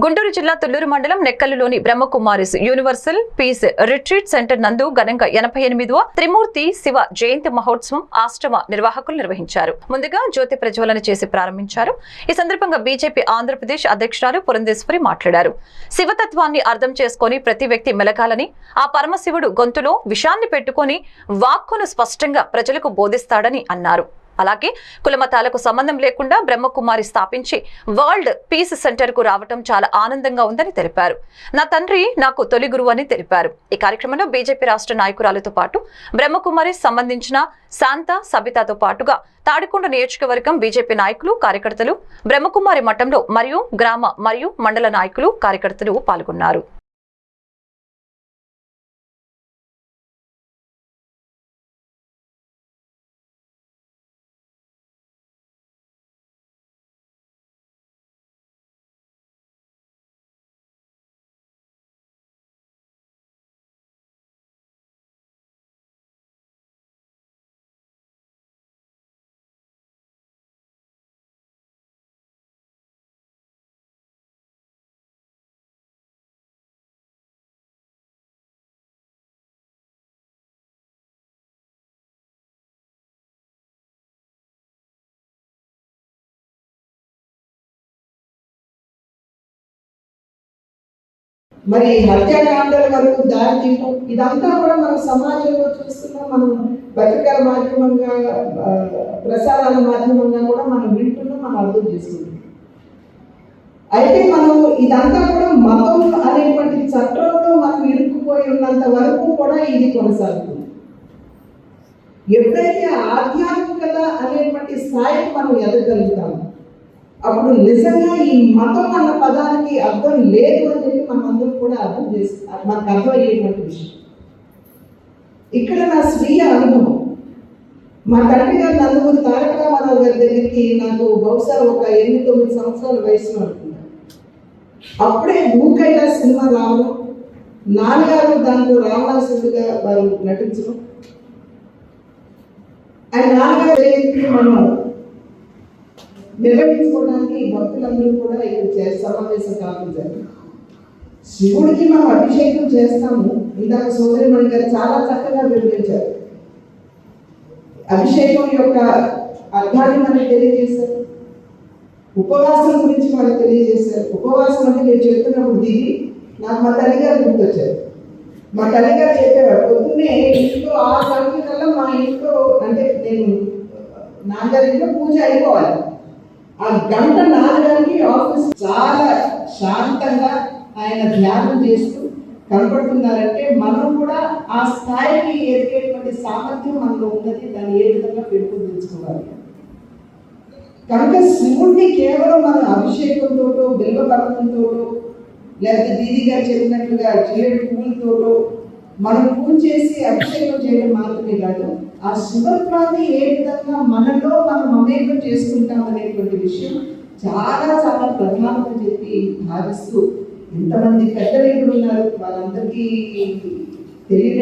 గుంటూరు జిల్లా తుళ్ళూరు మండలం నెక్కల్లులోని Brahma Kumaris universal peace retreat centre నందు ఘనంగా ఎనభై ఎనిమిదవ త్రిమూర్తి శివ జయంతి మహోత్సవం ఆశ్రమ నిర్వాహకులు నిర్వహించారు. ముందుగా జ్యోతి ప్రజ్వలన చేసి ప్రారంభించారు. ఈ సందర్భంగా బీజేపీ ఆంధ్రప్రదేశ్ అధ్యక్షురాలు పురంధేశ్వరి మాట్లాడారు. శివతత్వాన్ని అర్థం చేసుకుని ప్రతి వ్యక్తి మెలకాలని ఆ పరమశివుడు గొంతులో విషాన్ని పెట్టుకుని వాక్కును స్పష్టంగా ప్రజలకు బోధిస్తాడని అన్నారు. అలాగే కులమతాలకు సంబంధం లేకుండా బ్రహ్మకుమారి స్థాపించి వరల్డ్ పీస్ సెంటర్కు రావటం చాలా ఆనందంగా ఉందని తెలిపారు. నా తండ్రి నాకు తొలి గురువు అని తెలిపారు. ఈ కార్యక్రమంలో బీజేపీ రాష్ట్ర నాయకురాలతో పాటు బ్రహ్మకుమారి సంబంధించిన శాంత సబితాతో పాటుగా తాడికొండ నియోజకవర్గం బీజేపీ నాయకులు కార్యకర్తలు బ్రహ్మకుమారి మఠంలో మరియు గ్రామ మరియు మండల నాయకులు కార్యకర్తలు పాల్గొన్నారు. మరి హత్యాకాండల వరకు దారి తీయటం ఇదంతా కూడా మనం సమాజంలో చూస్తున్నాం. మనం పత్రికల మాధ్యమంగా ప్రసారాల మాధ్యమంగా కూడా మనం వింటున్నాం మనం అర్థం చేసుకుంటున్నాం. అయితే మనం ఇదంతా కూడా మతం అనేటువంటి చట్టంలో మనం ఇరుక్కుపోయి ఉన్నంత వరకు కూడా ఇది కొనసాగుతుంది. ఎప్పుడైతే ఆధ్యాత్మికత అనేటువంటి స్థాయికి మనం ఎదగలుగుతాము అప్పుడు నిజంగా ఈ మతం అన్న పదానికి అర్థం లేదు అని చెప్పి మనం అర్థం చేసి మనకు అర్థమయ్యేటువంటి విషయం. ఇక్కడ నా స్వీయ అనుభవం. మా తండ్రి గారు నలుగురు తారక రామారావు గారి దగ్గరికి నాకు బహుశా ఒక ఎనిమిది తొమ్మిది సంవత్సరాల వయసులో అనుకున్నాను అప్పుడే భూకైల సినిమా రావడం నాన్నగారు దాంట్లో రావాల్సిందిగా వారు నటించడం. ఆయన నాన్నగారు మనం నిర్వహించుకోవడానికి భక్తులందరూ కూడా ఇక్కడ సమావేశం కావడం జరిగింది. శివుడికి మనం అభిషేకం చేస్తాము. ఇందాక సోదరిమణి గారు చాలా చక్కగా వివరించారు. అభిషేకం యొక్క అర్థాన్ని మనకు తెలియజేశారు. ఉపవాసం గురించి మనకు తెలియజేశారు. ఉపవాసం అంటే నేను చెప్తున్నప్పుడు దిగి నాకు మా తల్లిగారు గుర్తొచ్చారు. మా తల్లిగారు చెప్పేవారు పొద్దున్నే ఇంట్లో ఆ సంఖ్యకల్లా మా ఇంట్లో అంటే నేను నాన్నగారి పూజ అయిపోవాలి. ఆ గంట నాలుగానికి ఆఫీస్ చాలా శాంతంగా ఆయన ధ్యానం చేస్తూ కనపడుతున్నారంటే మనం కూడా ఆ స్థాయికి ఎదిగేటువంటి సామర్థ్యం మనలో ఉన్నది దాన్ని ఏ విధంగా పెంపొందించుకోవాలి? కనుక శివుణ్ణి కేవలం మన అభిషేకంతోటో బిల్వపర్వంతోటో లేకపోతే దీది గారు చెప్పినట్లుగా జిల్లేడు పువ్వులతోటో మనం పూజ చేసి అభిషేకం చేయడం మాత్రమే కాదు ఆ శివత్వాన్ని ఏ విధంగా మనలో మనం మమేకం చేసుకుంటాం అనేటువంటి విషయం చాలా చాలా ప్రధానమని చెప్పి భావిస్తూ ఎంతమంది పెద్దలు ఇక్కడ ఉన్నారు వాళ్ళందరికీ తెలియడం